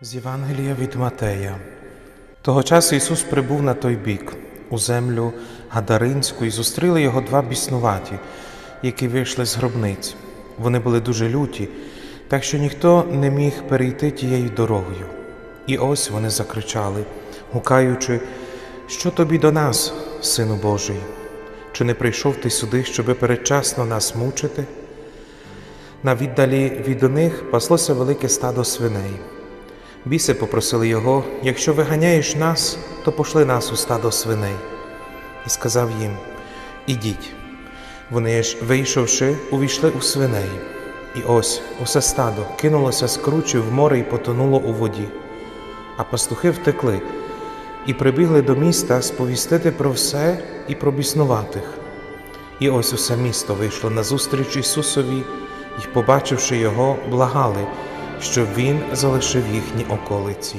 З Євангелія від Матея. Того часу Ісус прибув на той бік, у землю Гадаринську, і зустріли його два біснуваті, які вийшли з гробниць. Вони були дуже люті, так що ніхто не міг перейти тією дорогою. І ось вони закричали, гукаючи, що тобі до нас, Сину Божий? Чи не прийшов ти сюди, щоби передчасно нас мучити? На віддалі від них паслося велике стадо свиней. Біси попросили його, якщо виганяєш нас, то пошли нас у стадо свиней. І сказав їм: Ідіть. Вони ж, вийшовши, увійшли у свиней. І ось усе стадо кинулося з кручі в море і потонуло у воді. А пастухи втекли і прибігли до міста сповістити про все і про біснуватих. І ось усе місто вийшло назустріч Ісусові, і, побачивши його, благали, щоб Він залишив їхні околиці.